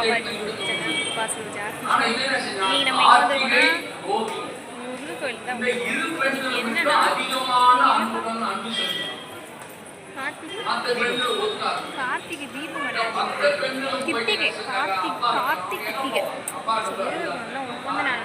பவானி பாசல் ஜாஸ்தி நீ நம்ம எங்கே வந்துருக்கோம்னா முருகன் கோயில் தான். என்னன்னா கார்த்திகை கார்த்திகை தீபம் கித்திகை கார்த்திக் கார்த்திக் கித்திகை நான்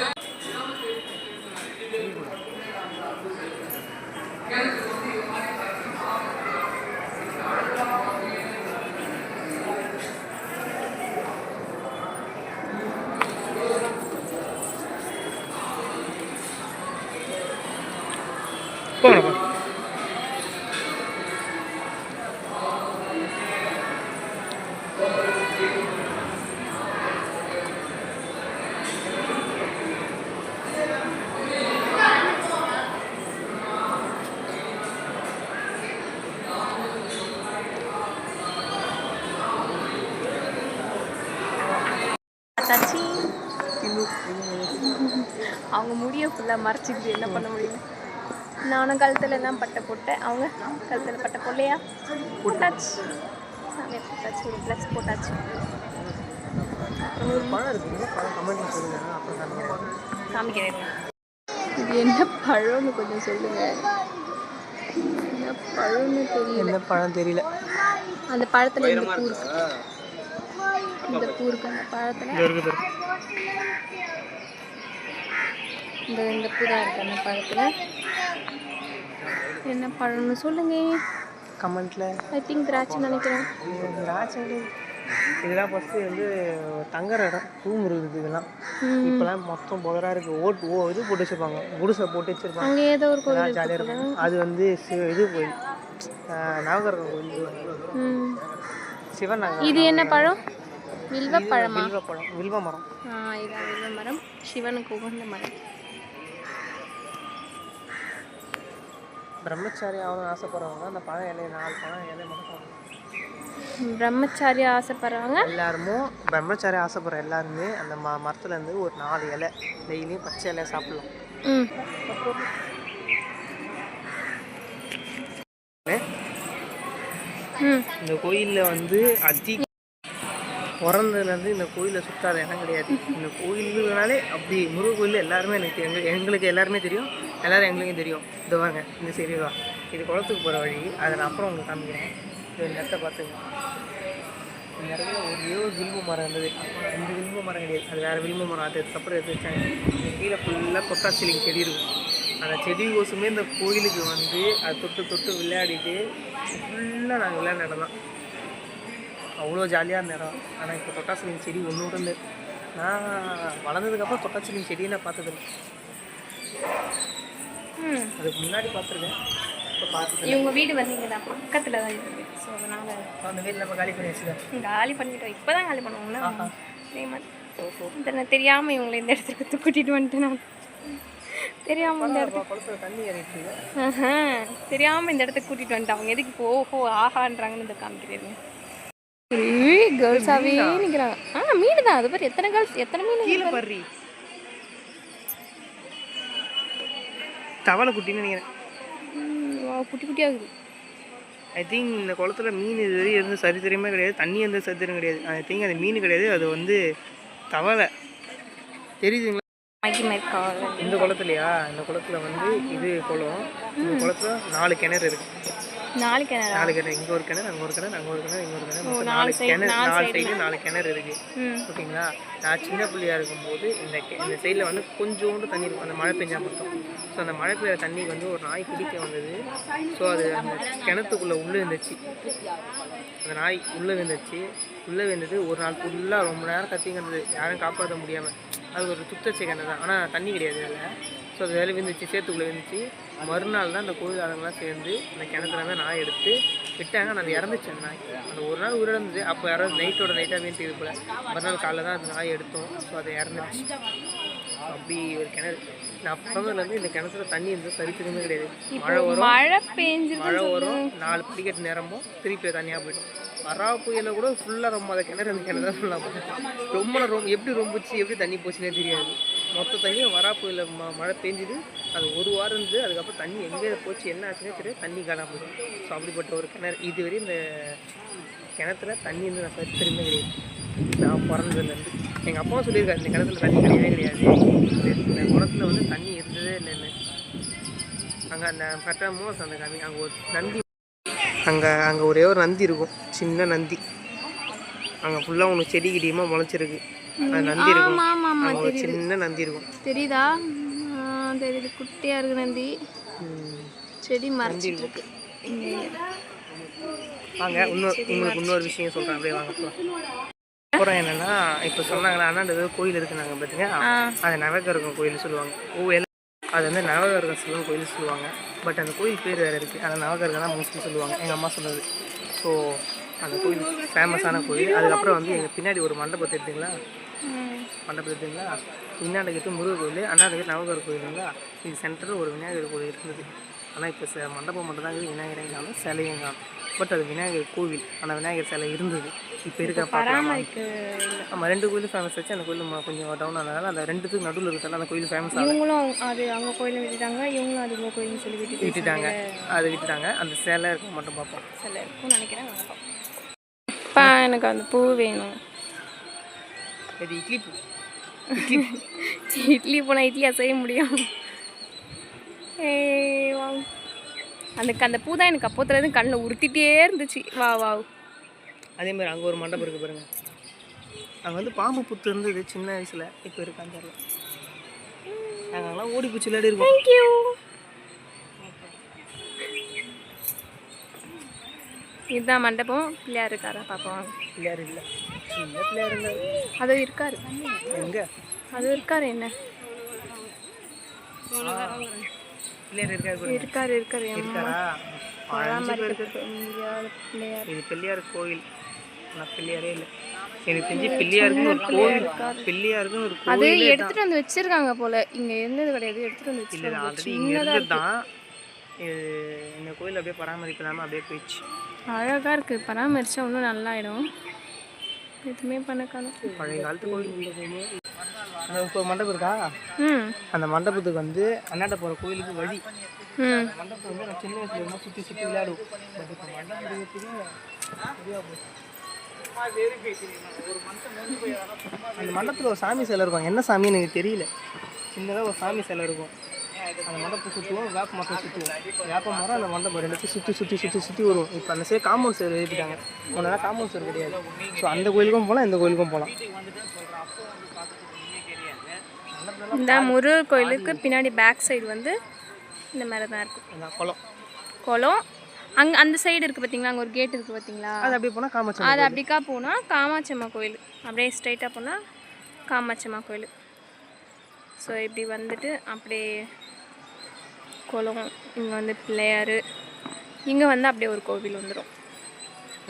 பார்த்தாச்சு அவங்க முடிய ஃபுல்லாக மறைச்சிக்கிட்டு என்ன பண்ண முடியும்? நானும் கழுத்தில் தான் பட்டை போட்டேன். அவங்க கழுத்தில் பட்டை போடலையா? போட்டாச்சு. சாமியை போட்டாச்சு. ஒரு ப்ளஸ் போட்டாச்சு. காமிக்கிறேன் காமிக்கிறேன் இது என்ன பழம்னு கொஞ்சம் சொல்லுங்க. என்ன பழம்னு தெரியல. என்ன பழம் தெரியல. அந்த பழத்தில் இந்த பூ இந்த பூ இருக்கு அந்த பழத்தில் இருக்குது. இந்த இந்த பூ தான் இருக்கு அந்த பழத்தில் என்ன பழம்னு சொல்லுங்க. கமெண்ட்ல. ஐ திங்க் திராட்சை நினைக்கிறேன். திராட்சை இதெல்லாம் ஃபஸ்ட்டு வந்து தங்குற இடம் ரூம் இருக்குது இதெல்லாம். இப்போலாம் மொத்தம் புதரா இருக்கு. ஓட் ஓ இது போட்டு வச்சிருப்பாங்க. குடிசை போட்டு வச்சிருப்பாங்க. அங்கே ஏதோ ஒரு கோவில் ஜாலியாக? இருக்கும். அது வந்து சி- இது கோயில் நவகிரகம் கோயில் சிவன் நகர். இது என்ன பழம்? வில்வ பழமா? வில்வ மரம். ஆ இதான் வில்வ மரம். சிவனுக்கு உகந்த மரம். பிரம்மச்சாரி ஆகணும்னு ஆசைப்படுறவங்க அந்த பழம் இலையை நாலு பழம் இலையை மட்டும். பிரம்மச்சாரி ஆசைப்படுறவங்க? எல்லாருமே பிரம்மச்சாரி ஆசைப்படுற எல்லாருமே அந்த ம மரத்துல இருந்து ஒரு நாலு இலை டெய்லியும் பச்சை இலையை சாப்பிடலாம். ம். ம். இந்த கோயிலில் வந்து அதிக பிறந்ததுலேருந்து இந்த கோயிலை சுற்றாத இடம் கிடையாது. இந்த கோயிலுனாலே அப்படி முருகன் கோயில் எல்லாருமே எனக்கு எங்க எங்களுக்கு எல்லாருமே தெரியும். எல்லாரும் எங்களுக்கும் தெரியும். இது வாங்க இந்த சரி வா. இது குளத்துக்கு போகிற வழி. அதை நான் அப்புறம் உங்களுக்கு காமிக்கிறேன். இது இந்த இடத்த பார்த்துங்க. இந்த இடத்துல ஒரே ஒரு வில்வ மரம் இருந்தது. இந்த வில்வ மரம் கிடையாது. அது வேறு வில்வ மரம். அது அதுக்கப்புறம் எடுத்து வச்சாங்க. கீழே ஃபுல்லாக கொட்டாசிலிங் செடி இருக்கும். அந்த செடி கோசமே இந்த கோயிலுக்கு வந்து அது தொட்டு தொட்டு விளையாடிட்டு ஃபுல்லாக நாங்கள் விளையாண்டு நடந்தோம் அவ்வளோ ஜாலியாக இருந்த இடம் ஆனால் இப்போ தொட்டாசிலிங் செடி ஒன்று கூட இல்லை. நான் வளர்ந்ததுக்கப்புறம் தொட்டாசிலிங் செடியை நான் பார்த்ததில்ல. ம். அதுக்கு முன்னாடி பார்த்துருக்கேன். இப்போ பார்த்ததில்ல இவங்க வீடு வந்து இங்கே தான் பக்கத்தில் தான் இருக்குது ஸோ அதனால் அந்த வீட்டில் நம்ம காலி பண்ணி வச்சுக்கேன் காலி பண்ணிட்டோம். இப்போ தான் காலி இந்த நான் தெரியாமல் இவங்களை இந்த இடத்துக்கு கூட்டிகிட்டு வந்துட்டேன் நான். தெரியாமல் இந்த இடத்துக்கு குளத்துல தண்ணி ஏறிட்டு இருக்கு. ஆஹா, தெரியாம இந்த இடத்துக்கு கூட்டிட்டு வந்துட்டு அவங்க எதுக்கு இப்போ ஓஹோ ஆஹான்றாங்கன்னு இதை காமிக்கிறேன் கேர்ள்ஸாவே நிக்கிறாங்க. ஆ மீன் தான் அது பேர் எத்தனை கேர்ள்ஸ் எத்தனை மீன் கீழே பர்றி. தவளை குட்டின்னு நினைக்கிறேன். குட்டி குட்டியா இருக்குது. ஐ திங்க் இந்த குளத்துல மீன் இது வரையும் எதுவும் சரித்திரமே கிடையாது. தண்ணி எந்த சரித்திரம் கிடையாது. ஐ திங்க் அது மீன் கிடையாது. அது வந்து தவளை. தெரியுதுங்களா? இந்த குளத்துலையா? இந்த குளத்துல வந்து இது குளம். இந்த குளத்துல நாலு கிணறு இருக்கு. நாளைக்கு என்ன நாலு கிணறு. இங்க ஒரு கிணறு அங்க ஒரு கிணறு அங்க ஒரு கிணறு இங்க ஒரு கிணறு. நாலு நாலு கிணறு நாலு நாலு சைடு நாலு கிணறு இருக்கு. ஓகேங்களா? நான் சின்ன பிள்ளையா இருக்கும்போது இந்த இந்த சைடில் வந்து கொஞ்சோண்டு தண்ணி இருக்கும். அந்த மழை பெஞ்சா மட்டும். ஸோ அந்த மழை பெய்யுற தண்ணிக்கு வந்து ஒரு நாய் குடிக்க வந்தது. ஸோ அது அந்த கிணத்துக்குள்ளே உள்ளே இருந்துச்சு. அந்த நாய் உள்ளே விழுந்துச்சு. உள்ளே விழுந்தது ஒரு நாள் ஃபுல்லாக ரொம்ப நேரம் கத்திங்கிறது யாரும் காப்பாற்ற முடியாமல் அது ஒரு சுத்தச்சை கிணறு தான். ஆனால் தண்ணி கிடையாது அதில். ஸோ அது வேலை விழுந்துச்சு சேத்துக்குள்ளே விழுந்துச்சு. மறுநாள் தான் அந்த கோயில் ஆளுங்கெல்லாம் சேர்ந்து அந்த கிணத்துல இருந்து நாய் எடுத்து விட்டாங்க. ஆனால் அது இறந்துச்சு அந்த நாய். அந்த ஒரு நாள் உயிரிழந்தது. அப்போ யாராவது நைட்டோட நைட்டாக வீட்டு இது போல. மறுநாள் காலைல தான் அந்த நாய் எடுத்தோம். ஸோ அது இறந்துச்சு அப்படி ஒரு கிணறு. நான் பிறந்ததுலேருந்து இந்த கிணத்துல தண்ணி இருந்து சரித்திரமே கிடையாது. மழை வரும். மழை மழை வரும். நாலு பிடிக்கட்டு நிரம்பும். திருப்பி தனியாக போயிடும். வரா புயல கூட ஃபுல்லாக ரொம்ப அந்த கிணறு அந்த கிணறு ஃபுல்லாக போயிடும் ரொம்ப ரொம்ப எப்படி ரொம்பச்சு எப்படி தண்ணி போச்சுன்னே தெரியாது. மொத்த தண்ணியும் வரா புயல ம மழை பெஞ்சுது. அது ஒரு வாரம் இருந்து அதுக்கப்புறம் தண்ணி எங்கே போச்சு. என்ன ஆச்சுன்னே தெரியாது. தண்ணி காணாமல் போயிடும் ஸோ அப்படிப்பட்ட ஒரு கிணறு. இதுவரை இந்த கிணத்துல தண்ணி வந்து நான் சரித்திரமே கிடையாது. நான் பிறந்ததுலேருந்து. எங்கள் அப்பாவும் சொல்லியிருக்காரு இந்த கிணத்துல தண்ணி கிடையவே கிடையாது. இந்த- குளத்தில் வந்து தண்ணி இருந்ததே இல்லைன்னு. அங்கே அந்த கரெக்டாக அந்த கம்மி அங்கே ஒரு நந்தி. அங்கே அங்கே ஒரே ஒரு நந்தி இருக்கும். சின்ன நந்தி. அங்கே ஃபுல்லாக ஒன்று செடி கிடியமாக முளைச்சிருக்கு. நந்தி இருக்கும். சின்ன நந்தி இருக்கும். தெரியுதா? தெரியுது. குட்டியா இருக்கு நந்தி. செடி மறைச்சிட்டு இருக்கு வாங்க இன்னொரு உங்களுக்கு இன்னொரு விஷயம் சொல்கிறேன் அப்படியே வாங்க அப்புறம் என்னென்னா இப்போ சொன்னாங்களா அண்ணாண்டு கோயில் இருக்குனாங்க பார்த்தீங்க ஆ. அது நவகருகம் கோயில் சொல்லுவாங்க. எல்லாம் அது வந்து நவகருகம் சிவன் கோயில் சொல்லுவாங்க. பட் அந்த கோயில் பேர் வேறு இருக்குது அந்த நவகருகம் தான் மோஸ்ட்லி சொல்லுவாங்க. எங்கள் அம்மா சொன்னது. ஸோ அந்த கோயில் ஃபேமஸான கோயில். அதுக்கப்புறம் வந்து எங்கள் பின்னாடி ஒரு மண்டபத்தை எடுத்தீங்களா ம். மண்டபம் எடுத்தீங்களா பின்னாடி கிட்ட முருகர் கோயில் அண்ணாடி கிட்ட நவகர் கோயிலுங்களா இது சென்டரில் ஒரு விநாயகர் கோயில் இருந்தது. ஆனால் இப்போ ச மண்டபம் மட்டும் தான் இருக்குது சிலையும் காணும் பட் அது விநாயகர் கோவில். ஆனால் விநாயகர் சிலை இருந்தது. இப்போ இருக்க பராமரிக்க. ஆமாம் ரெண்டு கோயிலும் ஃபேமஸ் ஆச்சு. அந்த கோயில் கொஞ்சம் டவுன் ஆனதால அந்த ரெண்டுத்துக்கு நடுவில் இருக்கிறதால அந்த கோயில் ஃபேமஸ் ஆகல. இவங்களும் அது அவங்க கோயில விட்டுட்டாங்க. இவங்களும் அது கோயில்னு சொல்லி விட்டுட்டு விட்டுட்டாங்க. அதை விட்டுட்டாங்க. அந்த சிலை இருக்க மட்டும் பார்ப்போம். சில இருக்கும்னு நினைக்கிறேன். அப்பா எனக்கு அந்த பூ வேணும். இது இட்லி பூ. இட்லி போனால் இட்லியா செய்ய முடியும். எனக்கு அந்த பூ தான் எனக்கு அப்போத்துலேருந்து கண்ணில் உறுத்திட்டே இருந்துச்சு. வா வா அதே மாதிரி அங்கே ஒரு மண்டபம் இருக்குது பாருங்க. அங்கே வந்து பாம்பு புத்து இருந்தது சின்ன வயசில் இப்போ இருக்கான்னு தெரியல நாங்கள்லாம் ஓடி பூச்சி விளையாடி இருக்கோம் இதுதான் மண்டபம். பிள்ளையார் இருக்காரா பார்ப்போம் பிள்ளையார் இல்லை. பிள்ளையார் இல்லை. அதுவும் இருக்காரு. எங்கே? அதுவும் இருக்காரு என்ன? இருக்காரு. இருக்காரு இருக்காரு. பிள்ளையார் இது பிள்ளையார் கோயில். பிள்ளையாரே இல்லை. எனக்கு தெரிஞ்சு பிள்ளையாருக்குன்னு ஒரு கோவில் பிள்ளையாருக்குன்னு ஒரு அது எடுத்துட்டு வந்து வச்சிருக்காங்க போல. இங்க இருந்தது கிடையாது. எடுத்துட்டு வந்து வச்சிருக்காங்க. இருந்து தான். இது இந்த கோயில் அப்படியே பராமரிக்கலாமல் அப்படியே போயிடுச்சு. அழகா இருக்கு. பராமரிச்சா இன்னும் நல்லாயிடும். எதுவுமே பண்ண காணும் பழைய காலத்து கோயில் அந்த இப்போ மண்டபம் இருக்கா? ம். அந்த மண்டபத்துக்கு வந்து அண்ணாட்ட போகிற கோயிலுக்கு வழி. மண்டபத்தை வந்து நான் சின்ன வயசுல சுற்றி சுற்றி விளையாடுவோம். பட் இப்போ போச்சு. அந்த மண்டபத்தில் ஒரு சாமி சிலை இருக்கும். என்ன சாமின்னு எனக்கு தெரியல. சின்னதாக ஒரு சாமி சிலை இருக்கும். அந்த மண்டபத்தை சுற்றுவோம் வேப்ப மரத்தை சுற்றுவோம். வேப்ப மரம் அந்த மண்டபம் ரெண்டுத்தையும் சுற்றி சுற்றி சுற்றி சுற்றி வரும் இப்போ அந்த சைடு காம்பவுண்ட் சேர் எழுதிட்டாங்க முன்னாடி காம்பவுண்ட் சேர் கிடையாது. ஸோ அந்த கோயிலுக்கும் போகலாம் இந்த கோயிலுக்கும் போகலாம் இந்த முருகர் கோயிலுக்கு பின்னாடி பேக் சைடு வந்து இந்த மாதிரி தான் இருக்கும் குளம். குளம். அங்கே அந்த சைடு இருக்குது பார்த்தீங்களா அங்கே ஒரு கேட் இருக்குது பார்த்தீங்களா அது அப்படியே போனால் காமாட்சி அது அப்படிக்கா போனால் காமாட்சியம்மா கோயில். அப்படியே ஸ்ட்ரைட்டாக போனால் காமாட்சியம்மா கோயில். ஸோ இப்படி வந்துட்டு அப்படியே குளம் இங்கே வந்து பிள்ளையார். இங்கே வந்து அப்படியே ஒரு கோவில் வந்துடும்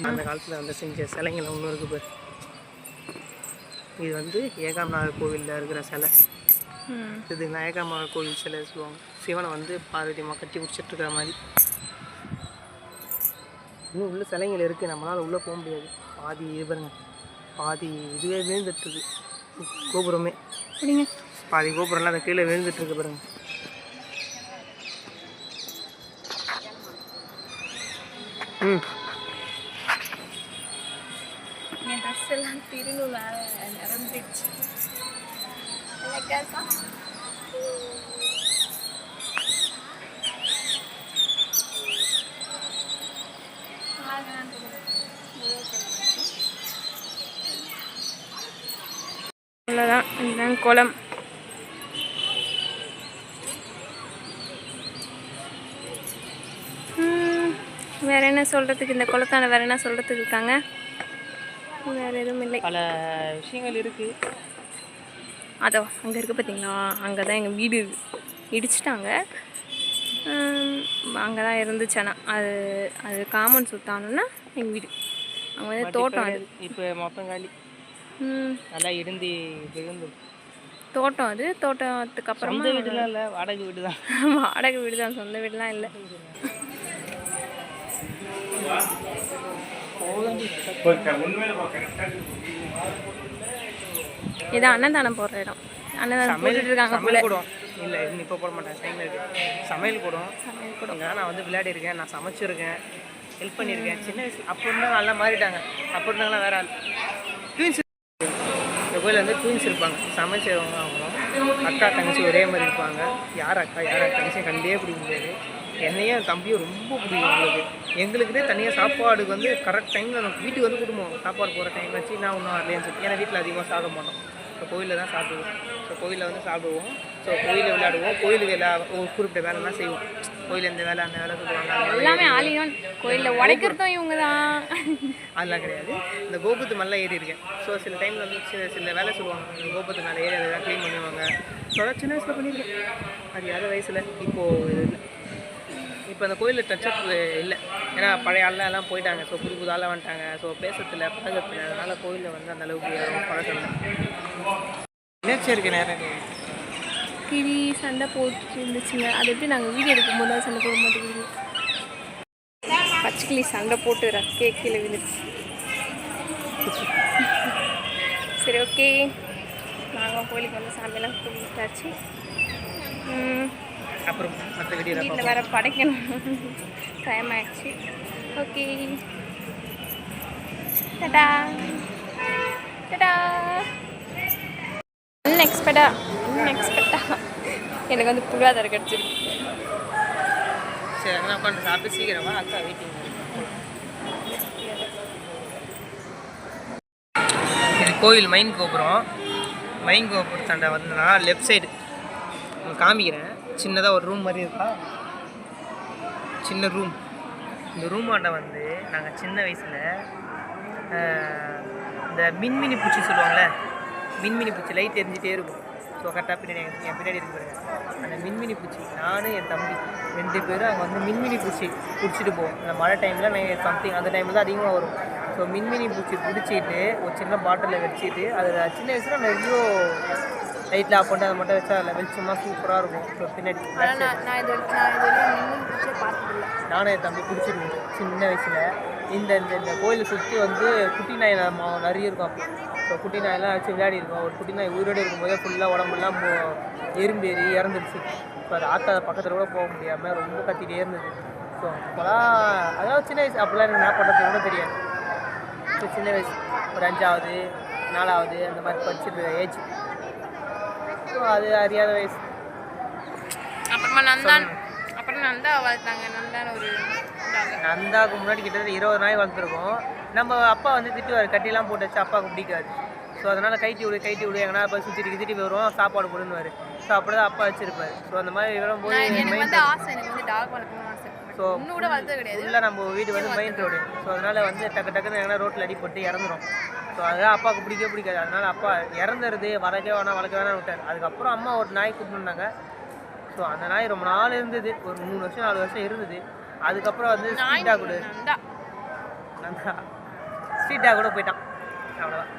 அந்த காலத்தில் வந்து செஞ்ச சிலைங்கள் ஒன்று இருக்கு பாரு. இது வந்து ஏகாமநாதர் கோவிலில் இருக்கிற சிலை. இது ஏகாமநாதர் கோவில் சிலை சொல்லுவாங்க. சிவனை வந்து பார்வதி அம்மா கட்டி பிடிச்சிட்டு இருக்கிற மாதிரி. இன்னும் உள்ள சிலைங்கள் இருக்குது நம்மளால் உள்ளே போக முடியாது. பாதி இது பாருங்க. பாதி இதுவே விழுந்துட்டுருக்கு கோபுரமே. பாதி கோபுரம்லாம் அந்த கீழே விழுந்துட்டு இருக்கு பாருங்க ம் என் ட்ரெஸ் எல்லாம் திருநூலால் நிரம்பிடுச்சு அவ்வளோதான் இதுதான் குளம் ம், வேற என்ன சொல்கிறதுக்கு இந்த குளத்தான வேற என்ன சொல்கிறதுக்கு இருக்காங்க? வேற எதுவும் இல்லை. பல விஷயங்கள் இருக்குது அதோ அங்கே இருக்குது பார்த்தீங்களா அங்கே தான் எங்கள் வீடு இருக்கு. இடிச்சிட்டாங்க. அங்கே தான் இருந்துச்சு ஆனால் அது அது காமன் சுத்தானோன்னா எங்கள் வீடு. அங்கே வந்து தோட்டம் அது. இப்போ மொத்தம் காலி. நல்லா இருந்து விழுந்து. தோட்டம் அது. தோட்டத்துக்கு அப்புறமா வீடுலாம் இல்லை வாடகை வீடு தான் வாடகை வீடு தான் சொந்த வீடுலாம் இல்லை. இது அன்னதானம் போடுற இடம். அன்னதானம் போட்டுட்டு இருக்காங்க போல. சமையல் கூடம். இல்லை இன்னும் இப்போ போட மாட்டேன். டைம் இருக்கு. சமையல் கூடம். சமையல் கூடம். நான் வந்து விளையாடி இருக்கேன் நான் சமைச்சிருக்கேன். ஹெல்ப் பண்ணியிருக்கேன் சின்ன வயசு அப்போ இருந்தால் நல்லா மாறிட்டாங்க. அப்போ இருந்தாங்களா வேற ஆள். ட்வின்ஸ் இந்த கோயிலில் வந்து ட்வின்ஸ் இருப்பாங்க. சமைச்சவங்க அவங்களும். அக்கா தங்கச்சி ஒரே மாதிரி இருப்பாங்க. யார் அக்கா யார் தங்கச்சி கண்டே பிடிக்க முடியாது. என்னையும் என் தம்பியும் ரொம்ப பிடிக்கும் எங்களுக்கு எங்களுக்குனே தனியாக சாப்பாடுக்கு வந்து கரெக்ட் டைமில் நம்ம வீட்டுக்கு வந்து கொடுப்போம் சாப்பாடு போகிற டைம் வச்சு நான் ஒன்றும் வரலையேன்னு சொல்லி ஏன்னா வீட்டில் அதிகமாக சாப்பிட மாட்டோம். ஸோ கோயிலில் தான் சாப்பிடுவோம். ஸோ கோயிலில் வந்து சாப்பிடுவோம். ஸோ கோயிலில் விளையாடுவோம். கோயிலுக்கு எல்லா ஒரு குறிப்பிட்ட வேலைலாம் செய்வோம். கோயில் இந்த வேலை அந்த வேலை சொல்லுவாங்க. வேலை எல்லாமே ஆலியோன் கோயிலில் உடைக்கிறதும் இவங்க தான் அதெல்லாம் கிடையாது. இந்த கோபுரத்து மேலே ஏறி இருக்கேன். ஸோ சில டைமில் வந்து சில சில வேலை சொல்லுவாங்க. இந்த கோபுரத்து மேலே ஏறி அதெல்லாம் க்ளீன் பண்ணுவாங்க. ஸோ சின்ன வயசில் பண்ணியிருக்கேன். அது யார வயசில். இப்போது இப்போ அந்த கோயிலில் டச்சப் இல்லை. ஏன்னா பழைய ஆள்லாம் எல்லாம் போயிட்டாங்க. ஸோ புது புது ஆளாக வந்துட்டாங்க. ஸோ பேசத்தில் பழகத்தில் அதனால் கோயிலில் வந்து அந்த அளவுக்கு யாரும் பழக்கம் இல்லை நேச்சர் நேரம் கிளி சண்டை போட்டு இருந்துச்சுங்க. அது எப்படி நாங்கள் வீடியோ எடுக்கும்போது தான் சண்டை போட மாட்டேங்குது. பச்சைக்கிளி சண்டை போட்டு ரக்கே கீழே விழுந்துச்சு சரி ஓகே நாங்கள் கோயிலுக்கு வந்து சாமியெல்லாம் கும்பிட்டாச்சு. அப்புறம் மற்ற வீடியோ வீட்டில் வேற படைக்கணும். டைம் ஆயிடுச்சு. ஓகே டடா டடா அன்எக்ஸ்பெக்டா அன்எக்ஸ்பெக்டா எனக்கு வந்து புள்ளாதார கிடச்சிருக்கு. சரி அங்கே உட்காந்து சாப்பிட்டு சீக்கிரமா அக்கா வெயிட்டிங் இது கோயில் மைன் கோபுரம். மைன் கோபுரத்தாண்ட வந்தனா லெஃப்ட் சைடு காமிக்கிறேன். சின்னதாக ஒரு ரூம் மாதிரி இருக்கா? சின்ன ரூம் இந்த ரூம் வந்து நாங்கள் சின்ன வயசில் இந்த மின்மினி பூச்சி சொல்லுவாங்கள்ல மின்மினி பூச்சி லைட் எரிஞ்சிட்டே இருக்கும். ஸோ கரெக்டாக பின்னாடி என் பின்னாடி இருக்கு பாருங்க. அந்த மின்மினி பூச்சி நானும் என் தம்பி ரெண்டு பேரும் அங்கே வந்து மின்மினி பூச்சி பிடிச்சிட்டு போவோம். அந்த மழை டைமில் சம்திங் அந்த டைமில் தான் அதிகமாக வரும். ஸோ மின்மினி பூச்சி பிடிச்சிட்டு ஒரு சின்ன பாட்டிலில் வச்சுட்டு அதில் சின்ன வயசில் நிறைய லைட்டில் ஆஃப் பண்ணிட்டு அதை மட்டும் வச்சா அதில் வெளிச்சமாக சூப்பராக இருக்கும். ஸோ பின்னாடி நானும் என் தம்பி பிடிச்சிருக்கோம் சின்ன வயசில். இந்த இந்த இந்த கோயிலை சுற்றி வந்து குட்டி நாய் நிறைய இருக்கும் அப்போ ஸோ குட்டி நாயெல்லாம் வச்சு விளையாடி இருக்கோம். ஒரு குட்டி நாய் உயிரோடு இருக்கும்போதே ஃபுல்லாக உடம்புலாம் எறும்பு ஏறி இறந்துருச்சு. ஸோ அது ஆத்தா பக்கத்தில் கூட போக முடியாமல் ரொம்ப கத்திட்டே இருந்தது. ஸோ அப்போலாம் அதாவது சின்ன வயசு அப்போல்லாம் எனக்கு நான் பண்ணுறது கூட தெரியாது. ஸோ சின்ன வயசு ஒரு அஞ்சாவது நாலாவது அந்த மாதிரி படிச்சுட்டு ஏஜ். அது அறியாத வயசு. அப்புறமா நந்தான். அப்புறம் நந்தா வளர்த்தாங்க. நந்தான் ஒரு. நந்தாவுக்கு முன்னாடி கிட்டத்தட்ட இருபது நாய் வளர்த்துருக்கோம். நம்ம அப்பா வந்து திட்டுவார் கட்டிலாம் போட்டு வச்சு அப்பாவுக்கு பிடிக்காது. ஸோ அதனால் கைட்டி விடு கைட்டி விடு எங்கன்னா போய் சுற்றிட்டு கித்திட்டு வருவோம் சாப்பாடு போடுன்னுவார். ஸோ அப்படி தான் அப்பா வச்சிருப்பாரு. ஸோ அந்த மாதிரி எனக்கு மெயின் வந்து ஆசை எனக்கு வந்து டாக் வளர்க்கணும்னு ஆசை. ஸோ இன்னும் கூட வளர்த்தது கிடையாது. ஃபுல்லாக நம்ம வீடு வந்து மெயின் ரோடு ஸோ அதனால் வந்து டக்கு டக்குன்னு எங்கன்னா ரோட்டில் அடிப்பட்டு இறந்துரும். ஸோ அதெல்லாம் அப்பாவுக்கு பிடிக்கவே பிடிக்காது. அதனால் அப்பா இறந்துருது வளர்க்க வேணாம் வளர்க்க வேணாம் விட்டார். அதுக்கப்புறம் அம்மா ஒரு நாய் கூப்பிட்டுருந்தாங்க ஸோ அந்த நாய் ரொம்ப நாள் இருந்தது. ஒரு மூணு வருஷம் நாலு வருஷம் இருந்தது. அதுக்கப்புறம் வந்து street dog Nanda. Nanda. Street dog கூட போயிட்டான். அவ்வளோதான்